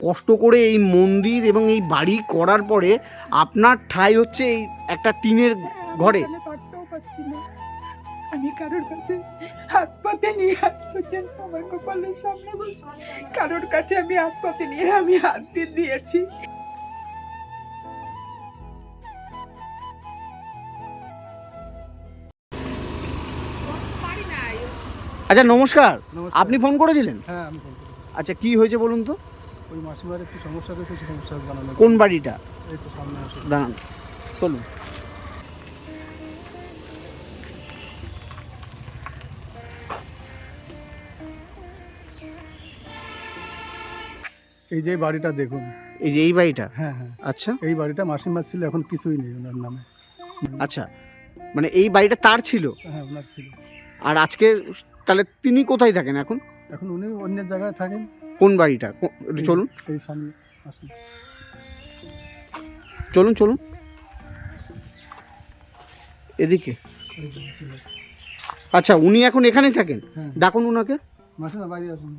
কষ্ট করে এই মন্দির এবং এই বাড়ি করার পরে আপনার ঠাই হচ্ছে এই একটা টিনের ঘরে। থাকতেও পারছি না। আমি কারোর কাছে হাত পাতে নিয়ে আজ পর্যন্ত আমার কপালের সামনে বলছি কারোর কাছে আমি হাত পাতে নিয়ে আমি হাত দিয়ে দিয়েছি। আচ্ছা নমস্কার। নমস্কার। আপনি ফোন করেছিলেন? হ্যাঁ আমি ফোন আচ্ছা কি হয়েছে বলুন তো? ওই মাসিমার একটু সমস্যা রয়েছে সেই সমস্যা জানানো কোন বাড়িটা? এই তো সামনে আসে। দাঁড়ান চলুন। এই যে বাড়িটা দেখুন। এই যে এই বাড়িটা? হ্যাঁ হ্যাঁ। আচ্ছা। এই বাড়িটা মাসিমার ছিল এখন কিছুই নেই ওনার নামে। আচ্ছা মানে এই বাড়িটা তার ছিল? হ্যাঁ ওনার ছিল। আর আজকে তাহলে তিনি কোথায় থাকেন এখন? এখন উনি অন্য জায়গায় থাকেন। কোন বাড়িটা কো- একটু চলুন। এই সামনে আসুন। চলুন চলুন। এদিকে। আচ্ছা উনি এখন এখানেই থাকেন? হ্যাঁ। ডাকুন উনাকে। মাসিমা বাইরে আসুন।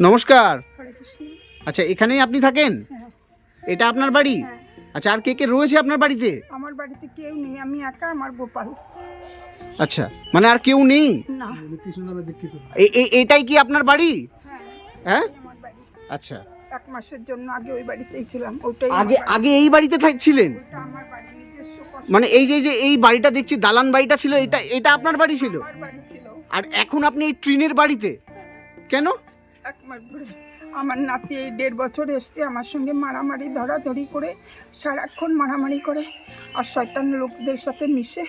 নমস্কার। আচ্ছা এখানেই আপনি থাকেন? হ্যাঁ। এটা আপনার বাড়ি? হ্যাঁ। আচ্ছা আর কে কে রয়েছে আপনার বাড়িতে? আমার বাড়িতে কেউ নেই আমি একা আমার গোপাল। আচ্ছা মানে আর কেউ নেই? না। নামে দীক্ষিত। এটাই কি আপনার বাড়ি? হ্যাঁ হ্যাঁ? আচ্ছা। এক মাসের জন্য আগে ওই বাড়িতেই ছিলাম ওটাই আগে আগে এই বাড়িতে থাকছিলেন আমার বাড়ি নিজস্ব মানে এই যে যে এই বাড়িটা দেখছি দালান বাড়িটা ছিল এটা এটা আপনার বাড়ি ছিল? বাড়ি ছিল। আর এখন আপনি এই ট্রেনের বাড়িতে? কেন? এক মাস ধরে আমার নাতি এই দেড় বছর এসছে আমার সঙ্গে মারামারি ধরাধরি করে সারাক্ষণ মারামারি করে আর শয়তান লোকদের সাথে মিশে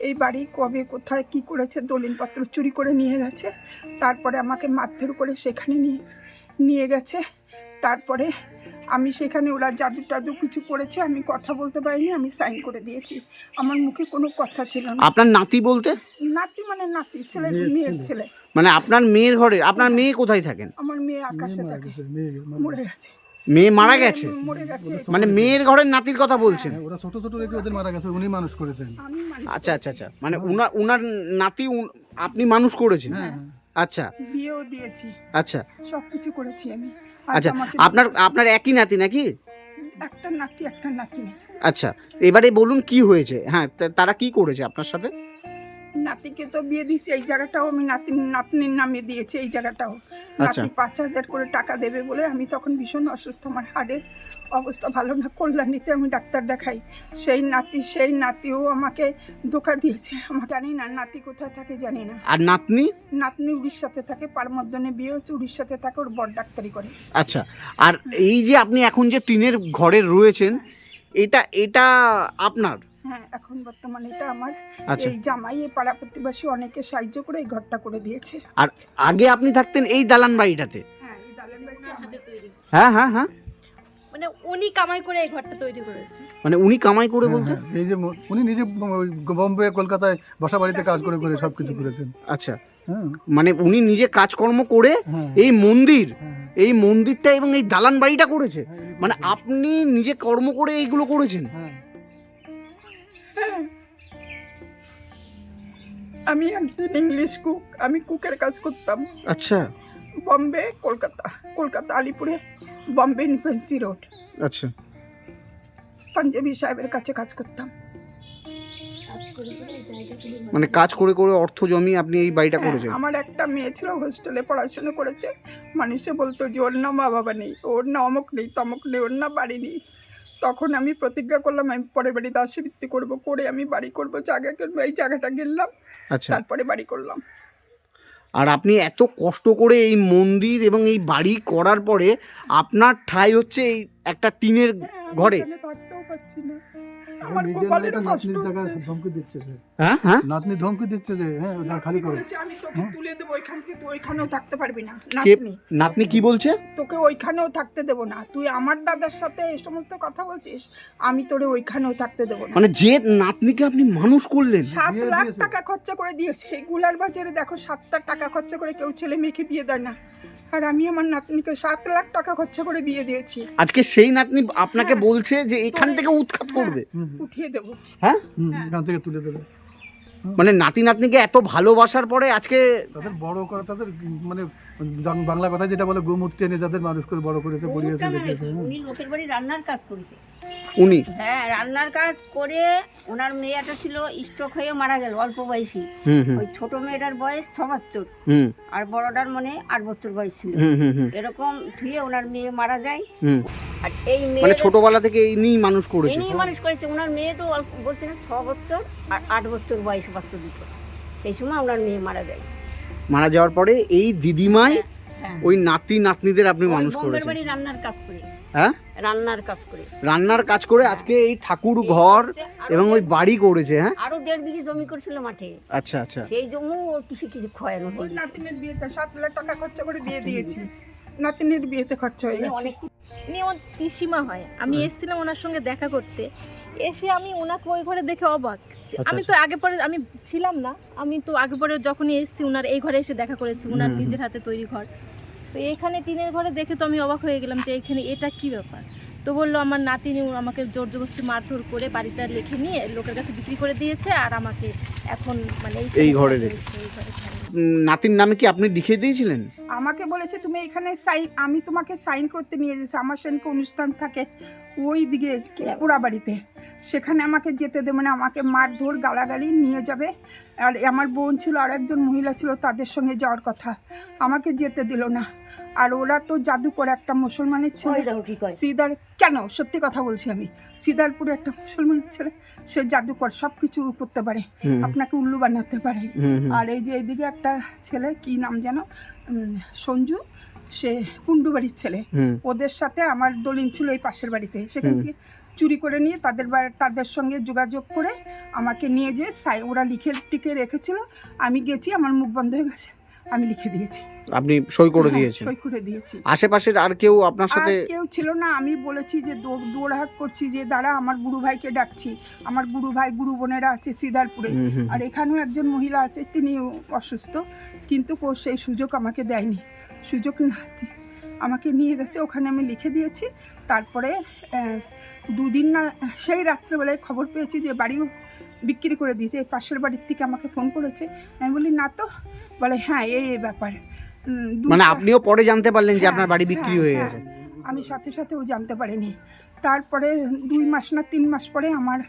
এই বাড়ি কবে কোথায় কি করেছে দলিলপত্র চুরি করে নিয়ে গেছে। তারপরে আমাকে মারধর করে সেখানে নিয়ে নিয়ে গেছে। তারপরে আমি সেখানে ওরা জাদু টাদু কিছু করেছে আমি কথা বলতে পারিনি আমি সাইন করে দিয়েছি। আমার মুখে কোনো কথা ছিল না। আপনার নাতি বলতে? নাতি মানে নাতি ছেলে মেয়ের ছেলে। মানে আপনার মেয়ের ঘরে আপনার মেয়ে কোথায় থাকেন? আমার মেয়ে আকাশে থাকে। মরে গেছে। মেয়ে মারা গেছে? মানে মেয়ের ঘরের নাতির কথা বলছেন? হ্যাঁ, ওরা ছোট ছোট রেখে ওদের মারা গেছে উনি মানুষ করেছেন। আচ্ছা আচ্ছা আচ্ছা। মানে উনার উনার নাতি আপনি মানুষ করেছেন? হ্যাঁ। আচ্ছা। বিয়েও দিয়েছি। আচ্ছা। সব কিছু করেছি আমি। আচ্ছা আপনার আপনার একই নাতি নাকি? একটা নাতি একটা নাতি আচ্ছা এবারে বলুন কি হয়েছে? হ্যাঁ তারা কি করেছে আপনার সাথে? নাতিকে তো বিয়ে দিয়েছি এই জায়গাটাও আমি নাতি নাতনির নামে দিয়েছি এই জায়গাটাও। আচ্ছা। নাতি পাঁচ হাজার করে টাকা দেবে বলে আমি তখন ভীষণ অসুস্থ আমার হাড়ের অবস্থা ভালো না কল্যাণীতে আমি ডাক্তার দেখাই। সেই নাতি সেই নাতিও আমাকে ধোকা দিয়েছে আমাকে জানি না নাতি কোথায় থাকে জানি না। আর নাতনি? নাতনি উড়িষ্যাতে থাকে পারমদ্দনে বিয়ে হয়েছে উড়িষ্যাতে থাকে ওর বড় ডাক্তারি করে। আচ্ছা আর এই যে আপনি এখন যে টিনের ঘরে রয়েছেন এটা এটা আপনার? হ্যাঁ এখন বর্তমানে এটা আমার আচ্ছা। এই জামাই এই পাড়া প্রতিবেশী অনেকে সাহায্য করে এই ঘরটা করে দিয়েছে। আর আগে আপনি থাকতেন এই দালান বাড়িটাতে? হ্যাঁ এই দালান বাড়িটা হাতে তৈরি। হ্যাঁ হ্যাঁ হ্যাঁ। মানে উনি কামাই করে এই ঘরটা তৈরি করেছে। মানে উনি কামাই করে বলতে? হ্যাঁ, এই যে উনি নিজে বোম্বে কলকাতায় বাসা বাড়িতে কাজ করে করে সব কিছু করেছেন। আচ্ছা। হ্যাঁ। মানে উনি নিজে কাজকর্ম করে হ্যাঁ এই মন্দির হ্যাঁ, এই মন্দিরটা এবং এই দালান বাড়িটা করেছে? হ্যাঁ, মানে আপনি নিজে কর্ম করে এইগুলো করেছেন? আমি একদিন ইংলিশ কুক আমি কুকের কাজ করতাম। আচ্ছা। বম্বে কলকাতা কলকাতা আলিপুরে বম্বে ইনফেন্সি রোড। আচ্ছা। পাঞ্জাবি সাহেবের কাছে কাজ করতাম। মানে কাজ করে করে অর্থ জমি আপনি এই বাড়িটা হ্যাঁ, করেছেন? আমার একটা মেয়ে ছিল হোস্টেলে পড়াশোনা করেছে। মানুষে বলতো যে ওর না মা বাবা নেই ওর না অমুক নেই তমক নেই ওর না বাড়ি নেই। তখন আমি প্রতিজ্ঞা করলাম আমি পরে বাড়ি দাসবৃত্তি করব করে আমি বাড়ি করব জায়গা কিনবো এই জায়গাটা কিনলাম আচ্ছা। তারপরে বাড়ি করলাম। আর আপনি এত কষ্ট করে এই মন্দির এবং এই বাড়ি করার পরে আপনার ঠাই হচ্ছে এই একটা টিনের ঘরে? হ্যাঁ, থাকতেও পারছি না। আমার কপালের কষ্ট হচ্ছে। ধমকি দিচ্ছে সে। হ্যাঁ হ্যাঁ? নাতনি ধমকি দিচ্ছে যে হ্যাঁ ওটা খালি করো। আমি তোকে হ্যাঁ? তুলে দেবো ওইখান থেকে তুই ওইখানেও থাকতে পারবি না নাতনি। নাতনি কি বলছে? তোকে ওইখানেও থাকতে দেবো না তুই আমার দাদার সাথে এই সমস্ত কথা বলছিস আমি তোরে ওইখানেও থাকতে দেবো না। মানে যে নাতনিকে আপনি মানুষ করলেন সাত লাখ টাকা খরচা করে দিয়েছে এই গুলার বাজারে দেখো সাতটা টাকা খরচা করে কেউ ছেলে মেয়েকে বিয়ে দেয় না। আর আমি আমার নাতনিকে সাত লাখ টাকা খরচা করে বিয়ে দিয়েছি। আজকে সেই নাতনি আপনাকে হ্যাঁ। বলছে যে এখান থেকে উৎখাত করবে। হুম, হুম, উঠিয়ে দেবো। হ্যাঁ? এখান থেকে তুলে দেবে। মানে নাতি নাতনিকে এত ভালোবাসার পরে আজকে তাদের বড় করা তাদের মানে বাংলা কথায় যেটা বলে গোমূর্তি এনে যাদের মানুষ করে বড় করেছে পড়িয়েছে হুম। উনি লোকের বাড়ি রান্নার কাজ করেছে। উনি? হ্যাঁ রান্নার কাজ করে ওনার মেয়েটা ছিল স্ট্রোক হয়ে মারা গেল অল্প বয়সী। ওই ছোট মেয়েটার বয়স ছ বছর। হুম। আর বড়টার মানে আট বছর বয়স ছিল। হুম হুম হুম। এরকম ধুয়ে ওনার মেয়ে মারা যায়। হুম। আর এই মানে মেয়ে ছোটবেলা থেকে ইনি মানুষ করেছে। ইনি মানুষ করেছে। ওনার মেয়ে তো অল্প বলছে না ছ বছর আর আট বছর বয়স বাচ্চা দুটো সেই সময় ওনার মেয়ে মারা যায় মারা যাওয়ার পরে এই দিদিমাই হ্যাঁ ওই নাতি নাতনিদের আপনি মানুষ করেছেন। বাড়ি রান্নার কাজ করে। হ্যাঁ? রান্নার কাজ করে। রান্নার কাজ করে আজকে এই ঠাকুর ঘর এবং ওই বাড়ি করেছে হ্যাঁ? আরও দেড় বিঘি জমি করেছিল মাঠে। আচ্ছা আচ্ছা। সেই জমি কিছু কিছু ওই হয়ে গেছে। নাতিনের বিয়েতে সাত লাখ টাকা খরচা করে বিয়ে দিয়েছি। নাতিনের বিয়েতে খরচা হয়ে উনি গেছে। উনি আমার পিসিমা হয়। আমি এসেছিলাম ওনার সঙ্গে দেখা করতে। এসে আমি ওনাকে ওই ঘরে দেখে অবাক। আচ্ছা, আমি তো আগে পরে আমি ছিলাম না। আমি তো আগে পরে যখনই এসেছি ওনার এই ঘরে এসে দেখা করেছি ওনার। নিজের হাতে তৈরি ঘর। তো এখানে টিনের ঘরে দেখে তো আমি অবাক হয়ে গেলাম যে এখানে এটা কি ব্যাপার? তো বলল আমার নাতিনি আমাকে জোর জবরদস্তি মারধর করে বাড়িটা লিখে নিয়ে লোকের কাছে বিক্রি করে দিয়েছে আর আমাকে এখন মানে এই ঘরে রেখেছে। এই ঘরে নাতির নামে কি আপনি লিখে দিয়েছিলেন? আমাকে বলেছে তুমি এখানে সাইন আমি তোমাকে সাইন করতে নিয়ে যেছি আমার সেনকে অনুষ্ঠান থাকে ওই দিকে পোড়াবাড়িতে সেখানে আমাকে যেতে দেবে না আমাকে মারধর গালাগালি নিয়ে যাবে। আর আমার বোন ছিল আর একজন মহিলা ছিল তাদের সঙ্গে যাওয়ার কথা। আমাকে যেতে দিল না। আর ওরা তো জাদু করে একটা মুসলমানের ছেলে। সিদার কেন? সত্যি কথা বলছি আমি। সিদারপুরে একটা মুসলমানের ছেলে সে জাদুকর সব কিছু করতে পারে। আপনাকে উল্লু বানাতে পারে। আর এই যে এইদিকে একটা ছেলে কি নাম যেন? সঞ্জু সে কুন্ডু বাড়ির ছেলে। হুম, ওদের সাথে আমার দলিন ছিল এই পাশের বাড়িতে। সেখান থেকে চুরি করে নিয়ে তাদের তাদের সঙ্গে যোগাযোগ করে আমাকে নিয়ে যেয়ে সাই ওরা লিখে টিকে রেখেছিল। আমি গেছি আমার মুখ বন্ধ হয়ে গেছে। আমি লিখে দিয়েছি। আপনি সই করে হ্যাঁ, দিয়েছেন? সই করে দিয়েছি। আশেপাশের আর কেউ আপনার আর সাথে কেউ ছিল না আমি বলেছি যে দৌড় দৌড়হাট করছি যে দাঁড়া আমার গুরু ভাইকে ডাকছি। আমার গুরু ভাই গুরু বোনেরা আছে সিদারপুরে আর এখানেও একজন মহিলা আছে তিনি অসুস্থ। কিন্তু ও সেই সুযোগ আমাকে দেয়নি। সুযোগ না আমাকে নিয়ে গেছে। ওখানে আমি লিখে দিয়েছি। তারপরে দুদিন না সেই রাত্রেবেলায় খবর পেয়েছি যে বাড়িও বিক্রি করে দিয়েছে। এই পাশের বাড়ির থেকে আমাকে ফোন করেছে। আমি বলি না তো। বলে হ্যাঁ এই এই ব্যাপার। মানে আপনিও পরে জানতে পারলেন যে হ্যাঁ, আপনার বাড়ি বিক্রি হ্যাঁ, হয়ে হ্যাঁ। গেছে। আমি সাথে সাথে ও জানতে পারিনি। তারপরে দুই মাস না তিন মাস পরে আমার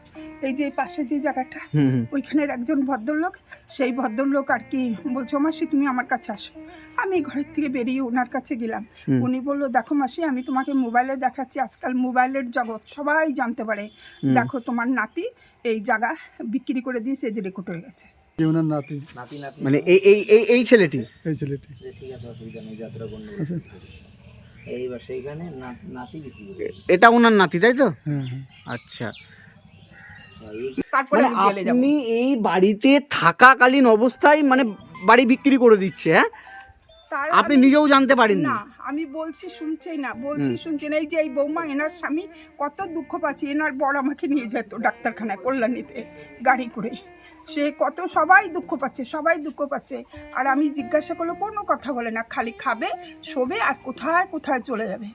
এই যে পাশে যে জায়গাটা ওইখানের একজন ভদ্রলোক সেই ভদ্রলোক আর কি বলছো মাসি তুমি আমার কাছে আসো। আমি ঘরের থেকে বেরিয়ে ওনার কাছে গেলাম। উনি বলল দেখো মাসি আমি তোমাকে মোবাইলে দেখাচ্ছি আজকাল মোবাইলের জগৎ সবাই জানতে পারে। দেখো তোমার নাতি এই জায়গা বিক্রি করে দিয়েছে যে রেকর্ড হয়ে গেছে। ওনার নাতি। মানে এই এই এই এই ছেলেটি? এই ছেলেটি। ঠিক আছে অসুবিধা নেই যাত্রা এইবার সেইখানে নাতি বিক্রি করে এটা ওনার নাতি তাই তো? হ্যাঁ হ্যাঁ। আচ্ছা। তারপরে মানে আমি আপনি এই বাড়িতে থাকাকালীন অবস্থায় মানে বাড়ি বিক্রি করে দিচ্ছে হ্যাঁ? আপনি নিজেও জানতে পারেননি? না আমি বলছি শুনছেই না বলছি শুনছি না এই যে এই বৌমা এনার স্বামী কত দুঃখ পাচ্ছি এনার বড় আমাকে নিয়ে যেত ডাক্তারখানায় কল্যাণীতে গাড়ি করে। সে কত সবাই দুঃখ পাচ্ছে সবাই দুঃখ পাচ্ছে। আর আমি জিজ্ঞাসা করলে কোনো কথা বলে না খালি খাবে শোবে আর কোথায় কোথায় চলে যাবে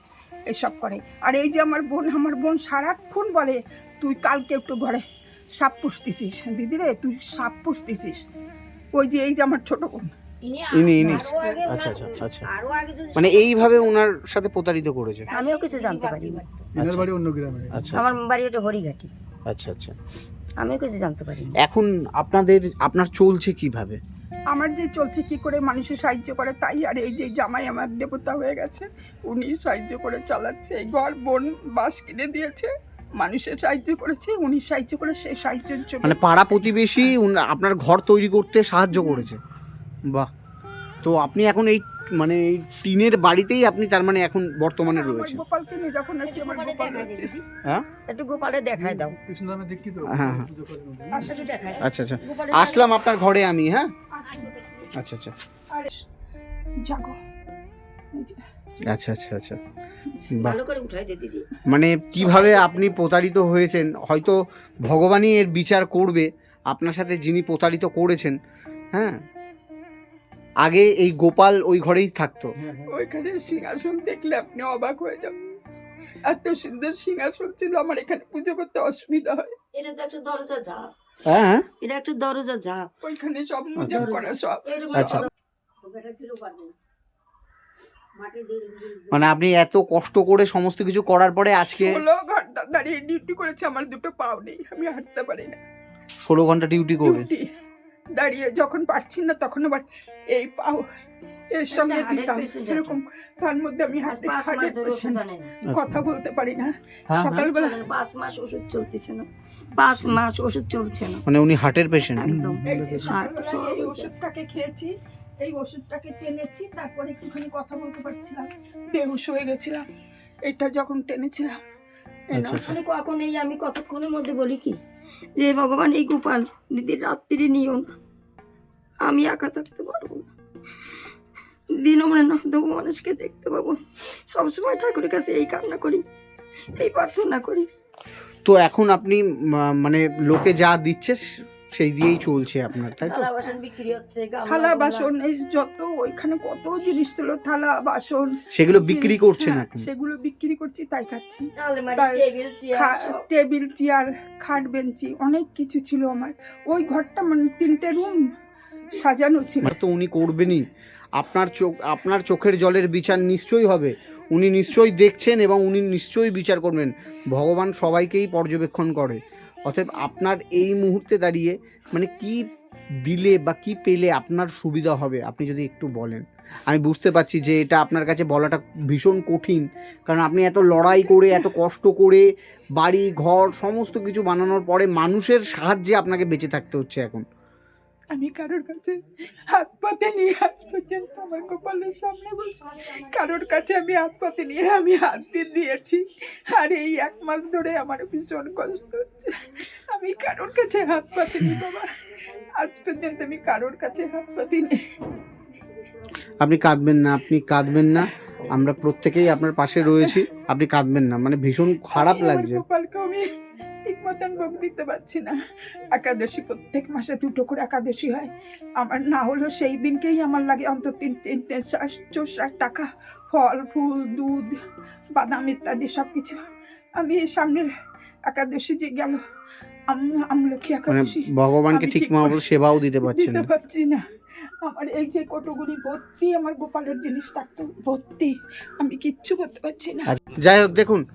এসব করে। আর এই যে আমার বোন আমার বোন সারাক্ষণ বলে তুই কালকে একটু ঘরে সাপ পুষতেছিস দিদি রে তুই সাপ পুষতেছিস। ওই যে এই যে আমার ছোট বোন। ইনি আচ্ছা আচ্ছা আচ্ছা যদি মানে এইভাবে ওনার সাথে প্রতারিত করেছে? আমিও কিছু জানতে পারি এনার বাড়ি অন্য গ্রামে। আচ্ছা আমার বাড়ি ওটা হরিঘাটি। আচ্ছা আচ্ছা। আমিও কিছু জানতে পারি না। এখন আপনাদের আপনার চলছে কীভাবে? আমার যে চলছে কি করে মানুষের সাহায্য করে তাই আর এই যে জামাই আমার দেবতা হয়ে গেছে উনি সাহায্য করে চালাচ্ছে এই ঘর বোন বাস কিনে দিয়েছে মানুষের সাহায্য করেছে উনি সাহায্য করে সেই সাহায্যের জন্য মানে পাড়া প্রতিবেশী উন- আপনার ঘর তৈরি করতে সাহায্য করেছে। বাহ। তো আপনি এখন এই মানে এই টিনের বাড়িতেই আপনি তার মানে এখন বর্তমানে আমার রয়েছে গোপালকে নিয়ে যখন আছি আমার গোপাল আছে হ্যাঁ? একটু গোপালে দেখায় দাও। কৃষ্ণ নামে দীক্ষিত হ্যাঁ, হ্যাঁ। দেখায় দাও। আচ্ছা আচ্ছা। আসলাম আপনার ঘরে আমি হ্যাঁ? আচ্ছা আচ্ছা। জাগো। আচ্ছা আচ্ছা আচ্ছা। ভালো করে উঠাই দে দিদি। মানে কীভাবে আপনি প্রতারিত হয়েছেন? হয়তো ভগবানই এর বিচার করবে। আপনার সাথে যিনি প্রতারিত করেছেন হ্যাঁ? আগে এই গোপাল ওই ঘরেই থাকতো। হ্যাঁ, হ্যাঁ। ওইখানে সিংহাসন দেখলে আপনি অবাক হয়ে যাবেন। এত সুন্দর সিংহাসন ছিল আমার এখানে পুজো করতে অসুবিধা হয়। এটা তো একটা দরজা যা হ্যাঁ এটা একটা দরজা যা ওইখানে সব মোজা করা সব। আচ্ছা। মানে আপনি এত কষ্ট করে সমস্ত কিছু করার পরে আজকে ষোলো ঘণ্টা দাঁড়িয়ে ডিউটি করেছে আমার দুটো পাও নেই আমি হাঁটতে পারি না। ষোলো ঘণ্টা ডিউটি করে। ডিউটি দাঁড়িয়ে যখন পারছি না তখন আবার এই পাও এর সঙ্গে দিতাম। এরকম তার মধ্যে আমি ওষুধ আনে না কথা বলতে পারি না। হ্যাঁ, সকালবেলা পাঁচ মাস ওষুধ চলতেছে না। পাঁচ মাস ওষুধ চলছে না। মানে উনি হার্টের পেশেন্ট একদম। এই ওষুধটাকে খেয়েছি এই ওষুধটাকে টেনেছি তারপরে একটুখানি কথা বলতে পারছিলাম। বেহুশ হয়ে গেছিলাম। এটা যখন টেনেছিলাম নাও। মানে কখন এই আমি কতক্ষণের মধ্যে বলি কি? যে ভগবান এই গোপাল দিদির রাত্রি নিও না। আমি একা থাকতে পারব না। দিন মনে না তবু মানুষকে দেখতে পাবো। সবসময় ঠাকুরের কাছে এই কান্না করি, এই প্রার্থনা করি। তো এখন আপনি মানে লোকে যা দিচ্ছে সেই দিয়েই চলছে আপনার তাই তো? থালা বাসন এই যত ওইখানে কত জিনিস ছিল থালা বাসন সেগুলো বিক্রি করছেন হ্যাঁ, আপনি সেগুলো বিক্রি করছি তাই খাচ্ছি। চেয়ার টেবিল চেয়ার খাট বেঞ্চি অনেক কিছু ছিল আমার। ওই ঘরটা মানে তিনটে রুম সাজানো ছিল। মানে তো উনি করবেনই। আপনার চোখ আপনার চোখের জলের বিচার নিশ্চয়ই হবে। উনি নিশ্চয়ই দেখছেন এবং উনি নিশ্চয়ই বিচার করবেন। ভগবান সবাইকেই পর্যবেক্ষণ করে। অতএব আপনার এই মুহূর্তে দাঁড়িয়ে মানে কি দিলে বা কি পেলে আপনার সুবিধা হবে, আপনি যদি একটু বলেন। আমি বুঝতে পারছি যে এটা আপনার কাছে বলাটা ভীষণ কঠিন, কারণ আপনি এত লড়াই করে, এত কষ্ট করে, বাড়ি, ঘর, সমস্ত কিছু বানানোর পরে মানুষের সাহায্যে আপনাকে বেঁচে থাকতে হচ্ছে এখন। আমি কারোর কাছে হাত পাতে নিয়ে হাত পর্যন্ত আমার কপালের সামনে বলছি কারোর কাছে আমি হাত পাতে নিয়ে আমি হাত দিয়ে দিয়েছি। আর এই এক মাস ধরে আমার ভীষণ কষ্ট হচ্ছে। আমি কারোর কাছে হাত পাতে নি বাবা। আজ পর্যন্ত আমি কারোর কাছে হাত পাতি নেই। আপনি কাঁদবেন না আপনি কাঁদবেন না। আমরা প্রত্যেকেই আপনার পাশে রয়েছি। আপনি কাঁদবেন না মানে ভীষণ খারাপ লাগছে। আমি ঠিক মতন ভোগ দিতে পারছি না। একাদশী প্রত্যেক মাসে দুটো করে একাদশী হয়। আমার না হলেও সেই দিনকেই আমার লাগে অন্তত তিন তিন ষাট টাকা। ফল ফুল দুধ বাদাম ইত্যাদি সব কিছু আমি এই সামনের একাদশী যে গেল আম- আমলকি মানে একাদশী ভগবানকে ঠিক মতো সেবাও দিতে পারছেন দিতে না। পারছি না। আমার এই যে কতগুলি ভর্তি আমার গোপালের জিনিস থাকতো ভর্তি আমি কিচ্ছু করতে পারছি না। আচ্ছা, যাই হোক দেখুন।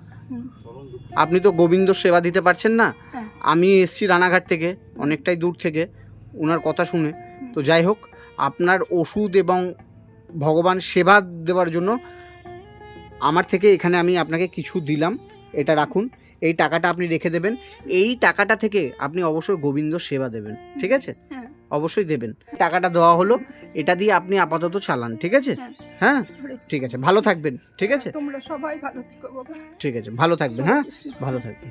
আপনি তো গোবিন্দ সেবা দিতে পারছেন না। হ্যাঁ। আমি এসছি রানাঘাট থেকে অনেকটাই দূর থেকে ওনার কথা শুনে। তো যাই হোক আপনার ওষুধ এবং ভগবান সেবা দেওয়ার জন্য আমার থেকে এখানে আমি আপনাকে কিছু দিলাম এটা রাখুন। এই টাকাটা আপনি রেখে দেবেন। এই টাকাটা থেকে আপনি অবশ্যই গোবিন্দ সেবা দেবেন ঠিক আছে? হ্যাঁ। অবশ্যই দেবেন। টাকাটা দেওয়া হলো এটা দিয়ে আপনি আপাতত চালান ঠিক আছে? হ্যাঁ। হ্যাঁ? ঠিক আছে ভালো থাকবেন ঠিক আছে? তোমরা সবাই ভালো থেকো বাবা। ঠিক আছে ভালো থাকবেন হ্যাঁ? ভালো থাকবেন।